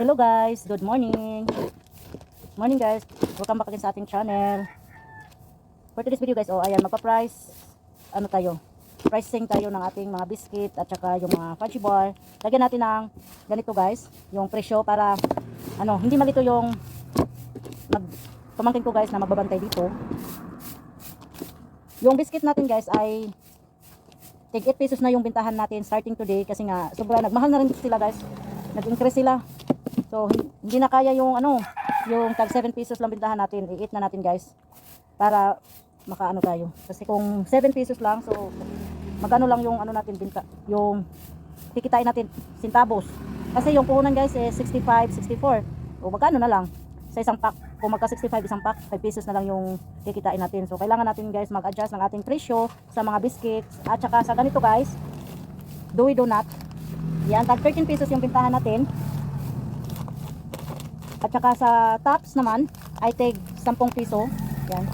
Hello guys, good morning. Morning guys, welcome back again sa ating channel. For today's video guys, oh ayan, magpa-price, ano tayo, pricing tayo ng ating mga biscuit at saka yung mga fudgy bar. Lagyan natin ng ganito guys, yung presyo para, ano, hindi malito yung nag, pamangkin ko guys na magbabantay dito. Yung biscuit natin guys ay tig 8 pesos na yung bintahan natin starting today kasi nga sobra nagmahal na rin sila guys nag-increase sila so hin- hindi na kaya yung ano yung tag 7 pesos lang bintahan natin. I-eat na natin guys para makaano tayo. Kasi kung 7 pesos lang so magano lang yung ano natin binta yung kikitain natin sintabos. Kasi yung puhunan guys eh 65 64 o magkano na lang? Sa isang pack. Kung magka 65 isang pack 5 pesos na lang yung kikitain natin. So kailangan natin guys mag-adjust ng ating presyo sa mga biscuits. At saka sa ganito guys Dewey Donut yan tag 13 pesos yung bintahan natin at saka sa tops naman ay take 10 piso. Yan.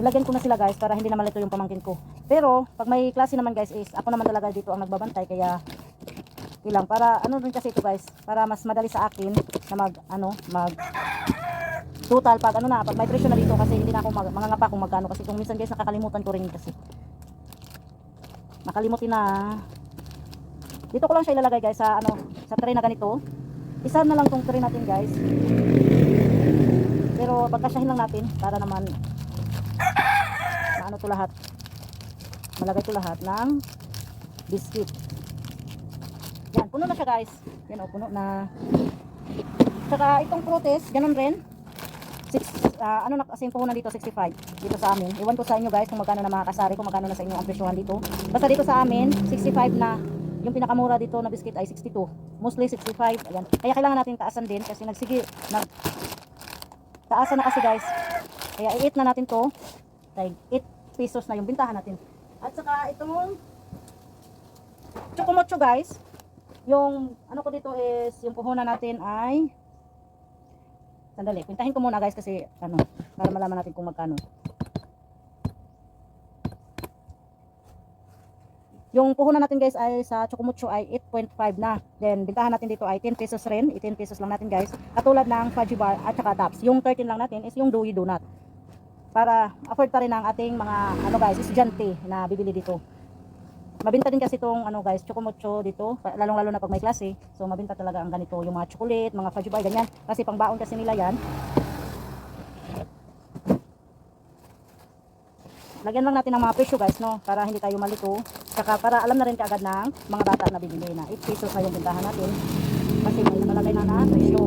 Nilagyan ko na sila guys para hindi naman ito yung pamangkin ko. Pero pag may klase naman guys is ako naman talaga dito ang nagbabantay kaya ilang. Para ano rin kasi ito guys para mas madali sa akin na mag ano mag total pag ano na pag may presyo na dito kasi hindi na ako mag, mangangapa kung magkano. Kasi kung minsan guys nakakalimutan ko rin kasi. Nakalimutin na. Dito ko lang siya ilalagay guys sa ano sa tray na ganito. Isa na lang tong tray natin guys pero pagkasyahin lang natin para naman maano to lahat. Malagay to lahat ng biscuit. Yan puno na siya guys. Yan o puno na. Saka itong protest ganun rin. Six, ah, ano na kasi yung puhunan dito 65 dito sa amin. Iwan ko sa inyo guys kung magkano na mga kasari kung magkano na sa inyo ang presyohan dito. Basta dito sa amin 65 na. Yung pinakamura dito na biscuit ay 62 mostly 65 ayan. Kaya kailangan natin taasan din kasi nagsige nag taasan na kasi guys. Kaya i-eat na natin to. Like 8 pesos na yung bintahan natin. At saka itong chocomocho guys. Yung ano ko dito is yung puhunan natin ay Sandali, pintahin ko muna guys kasi ano, para malaman natin kung magkano. Yung puhunan natin guys ay sa Chocomucho ay 8.5 na. Then bintahan natin dito ay 10 pesos rin. 10 pesos lang natin guys. Katulad ng fudgy bar at saka tops. Yung 13 lang natin is yung Dewey Donut. Para afford pa rin ng ating mga ano guys, estudyante na bibili dito. Mabinta din kasi itong ano guys, chocomocho dito, pa- lalong-lalo na pag may klase. So mabinta talaga ang ganito, yung mga chocolate, mga fudgy bar, ganyan. Kasi pangbaon kasi nila yan. Lagyan lang natin ng mga presyo guys, no? Para hindi tayo malito. Saka para alam na rin kaagad ng mga bata na bibili na 8 pesos na yung bintahan natin. Kasi may nakalagay na na presyo.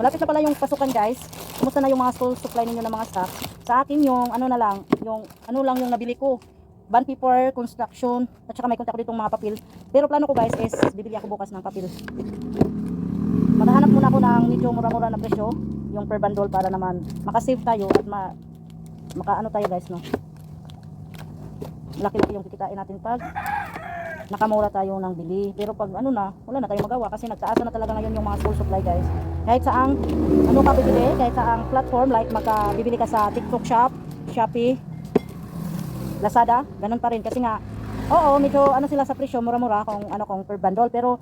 Malapit na pala yung pasukan guys. Kumusta na yung mga school supply ninyo ng mga staff? Sa akin yung ano na lang, yung ano lang yung nabili ko. Bond paper, construction, at saka may kontak ko ditong mga papel. Pero plano ko guys is bibili ako bukas ng papel. Maghahanap muna ako ng medyo mura-mura na presyo, yung per bundle para naman makasave tayo at ma makaano tayo guys no. Laki-laki yung kikitain natin pag nakamura tayo ng bili. Pero pag ano na, wala na tayong magawa kasi nagtaas na talaga ngayon yung mga school supply guys. Kahit saang ano ka bibili, kahit saang platform like makabibili ka sa TikTok Shop, Shopee, Lazada, ganun pa rin kasi nga oo, medyo ano sila sa presyo, mura-mura kung ano kung per bundle pero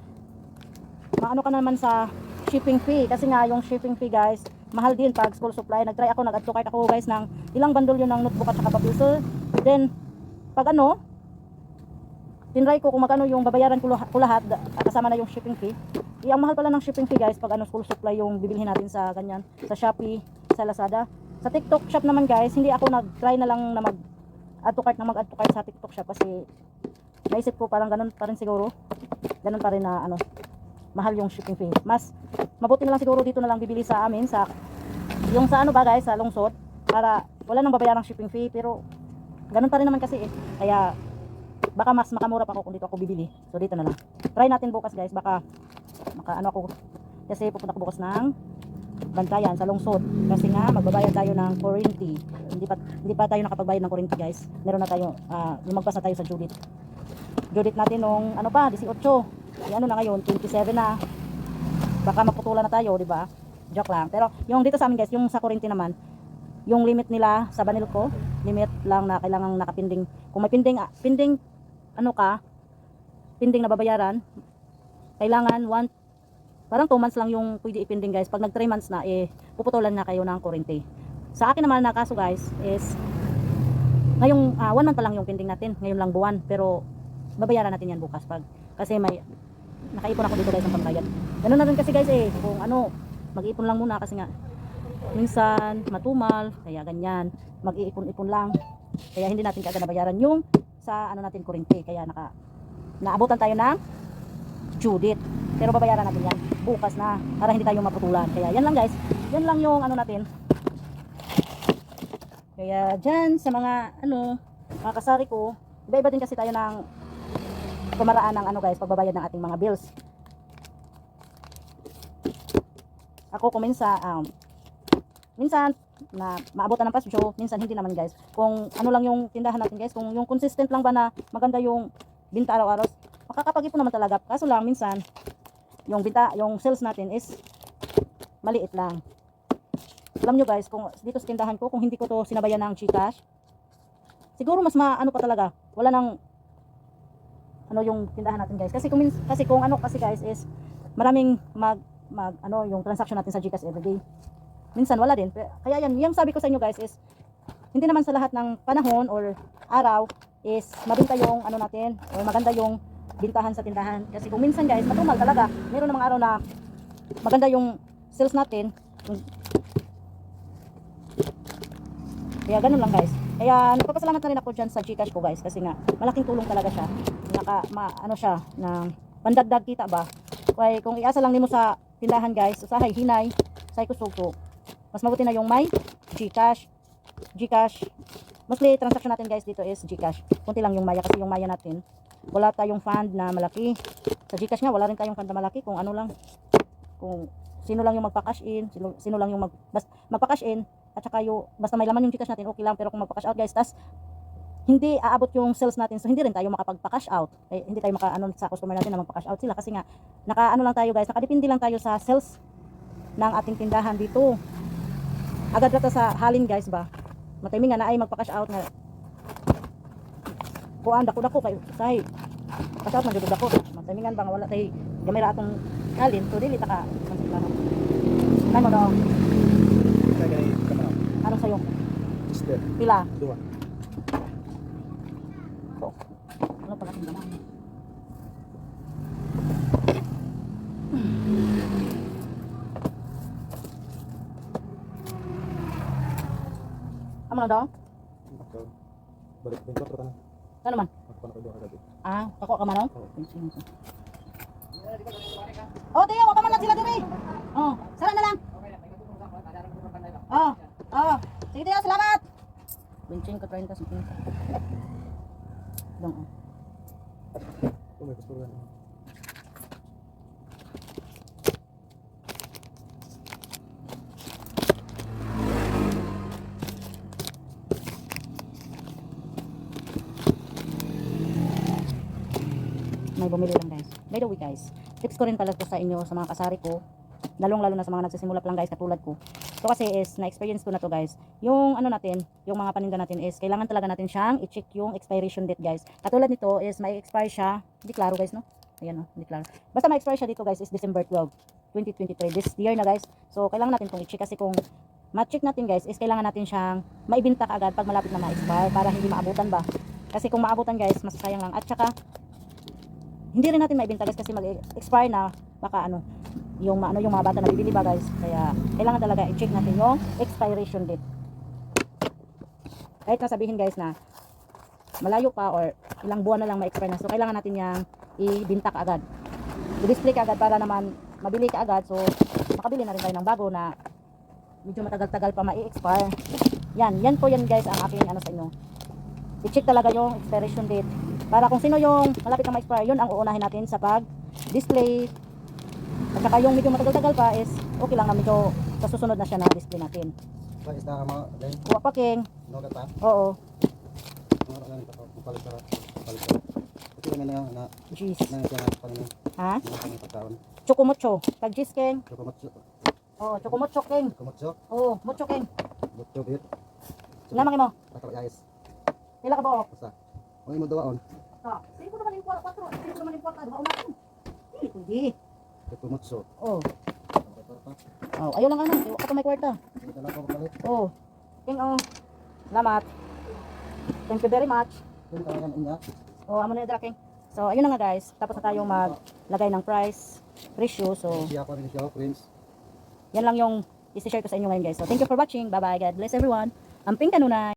maano ka naman sa shipping fee kasi nga yung shipping fee guys mahal din pag school supply. Nagtry ako to cart ako guys ng ilang bundle yun ng notebook at saka papel. Then pag ano tinry ko kung magkano yung babayaran ko, lah- ko lahat kasama na yung shipping fee. Eh, ang mahal pala ng shipping fee guys pag ano school supply yung bibilhin natin sa ganyan sa Shopee sa Lazada. Sa TikTok shop naman guys hindi ako nag-try na lang na mag add to cart na mag-add to cart sa TikTok shop kasi naisip ko parang ganun pa rin siguro. Ganun pa rin na ano mahal yung shipping fee. Mas mabuti na lang siguro dito na lang bibili sa amin sa yung sa ano ba guys, sa lungsod para wala nang babayarang shipping fee pero ganun pa rin naman kasi eh. Kaya baka mas makamura pa ako kung dito ako bibili. So dito na lang. Try natin bukas guys, baka maka ano ako kasi pupunta ko bukas ng bantayan sa lungsod kasi nga magbabayad tayo ng kuryente. Hindi pa hindi pa tayo nakapagbayad ng kuryente guys. Meron na tayo ah, lumagpas na tayo sa Judith. Judith natin nung ano pa 18 yung ano na ngayon, 27 na. Baka maputulan na tayo, di ba? Joke lang. Pero yung dito sa amin guys, yung sa kuryente naman, yung limit nila sa banil ko, limit lang na kailangang nakapinding. Kung may pinding, ah, pinding ano ka, pending na babayaran, kailangan one, parang 2 months lang yung pwede ipending guys. Pag nag 3 months na, eh, puputulan na kayo ng kurente. Sa akin naman na kaso guys, is, ngayong 1 month pa lang yung pending natin, ngayon lang buwan, pero babayaran natin yan bukas pag, kasi may, nakaipon ako dito guys ng pambayad. Ganun na rin kasi guys eh, kung ano, mag-iipon lang muna kasi nga, minsan matumal, kaya ganyan, mag-iipon-ipon lang. Kaya hindi natin kaagad nabayaran yung sa ano natin kurente. Kaya naka naabutan tayo ng date. Pero babayaran natin yan bukas na para hindi tayo maputulan. Kaya yan lang guys. Yan lang yung ano natin. Kaya dyan sa mga ano mga kasari ko, iba-iba din kasi tayo ng pamaraan ng ano guys, pagbabayad ng ating mga bills. Ako kuminsa um, minsan na maabutan ng pasyo, minsan hindi naman guys. Kung ano lang yung tindahan natin guys, kung yung consistent lang ba na maganda yung binta araw-araw, makakapag-ipon naman talaga. Kaso lang minsan yung binta, yung sales natin is maliit lang. Alam nyo guys, kung dito sa tindahan ko, kung hindi ko to sinabayan ng Gcash, siguro mas maano pa talaga. Wala nang ano yung tindahan natin guys. Kasi kung kasi kung ano kasi guys is maraming mag mag ano yung transaction natin sa Gcash everyday minsan wala din. Kaya yan, yung sabi ko sa inyo guys is, hindi naman sa lahat ng panahon or araw is mabinta yung ano natin or maganda yung bintahan sa tindahan. Kasi kung minsan guys, matumal talaga. Meron namang araw na maganda yung sales natin. Kaya ganun lang guys. Kaya nagpapasalamat na rin ako dyan sa Gcash ko guys kasi nga malaking tulong talaga siya. Naka, ma, ano siya, na pandagdag kita ba? Kaya kung iasa lang nimo sa tindahan guys, usahay, hinay, say kusog mas mabuti na yung may Gcash. Gcash. Mostly transaction natin guys dito is Gcash. Kunti lang yung Maya kasi yung Maya natin wala tayong fund na malaki. Sa Gcash nga wala rin tayong fund na malaki kung ano lang. Kung sino lang yung magpa-cash in, sino, sino lang yung mag bas, magpa-cash in at saka yung basta may laman yung Gcash natin okay lang pero kung magpa-cash out guys tas hindi aabot yung sales natin so hindi rin tayo makapagpa-cash out. Eh, hindi tayo maka ano sa customer natin na magpa-cash out sila kasi nga naka ano lang tayo guys, nakadepende lang tayo sa sales ng ating tindahan dito. Agad rata sa halin guys ba? Matimi nga na ay magpa-cash out nga. Kuan dako dako kay kay cash out man jud dako matimingan bang wala tay gamay ra atong halin so dili ta ka nay mo daw anong sayo? Pila? Dua. so ano gaman Amo na daw? Balik din ko na. Ano man? Ako pa nakagawa agad. Ah, ako ka man Oo. Oh, tiyo, man lang sila dire. Oh, sara na lang. Oh, oh. Sige tiyo, salamat. Benching ko 30 sa. Dong. Oh. May rin. May bumili lang guys. By the way guys, tips ko rin pala to sa inyo sa mga kasari ko. Lalong lalo na sa mga nagsisimula pa lang guys katulad ko. Ito kasi is na-experience ko na to guys. Yung ano natin, yung mga paninda natin is kailangan talaga natin siyang i-check yung expiration date guys. Katulad nito is may expire siya. Hindi klaro guys no? Ayan no, hindi klaro. Basta may expire siya dito guys is December 12, 2023. This year na guys. So kailangan natin itong i-check kasi kung ma-check natin guys is kailangan natin siyang maibinta kaagad pag malapit na ma-expire para hindi maabutan ba. Kasi kung maabutan guys, mas sayang lang. At saka hindi rin natin maibenta guys kasi mag-expire na baka ano yung ano yung mga bata na bibili ba guys? Kaya kailangan talaga i-check natin yung expiration date. Kahit na sabihin guys na malayo pa or ilang buwan na lang ma-expire na. So kailangan natin yung ibinta ka agad. I-display ka agad para naman mabili ka agad. So makabili na rin tayo ng bago na medyo matagal-tagal pa ma-expire. Yan, yan po yan guys ang aking ano sa inyo. I-check talaga yung expiration date. Para kung sino yung malapit na ma-expire yun ang uunahin natin sa pag display at saka yung medyo matagal-tagal pa is okay lang na medyo sa susunod na siya na display natin Ay, isda ka mga dahil. kuha pa king No, kata. oo Mga ka ganito. Palit ka. Palit ka. Ito kami na na jeez na na pa na ha mga pagkaon. chocomucho kag jeez king kumotso. oo chocomucho king Kumotso. oo mucho king Butyo bit. lamang mo Patro guys. pila ka ba Basta. Ang imo dawaon. sa sige ko naman yung 4 4 man importado, hauna ko. Hindi pwede. Ito pumutso. Oh, oh, ayaw lang ano, ayaw ka may kwarta. Lang ako palit. Oh, king oh. Salamat. Thank you very much. Talagang inya. Oh, amo na king. So, ayun na nga guys. Tapos na tayong maglagay ng price, presyo. So, Siya pa rin siya, Prince. yan lang yung isi-share ko sa inyo ngayon guys. So, thank you for watching. Bye-bye. God bless everyone. Amping kanunay.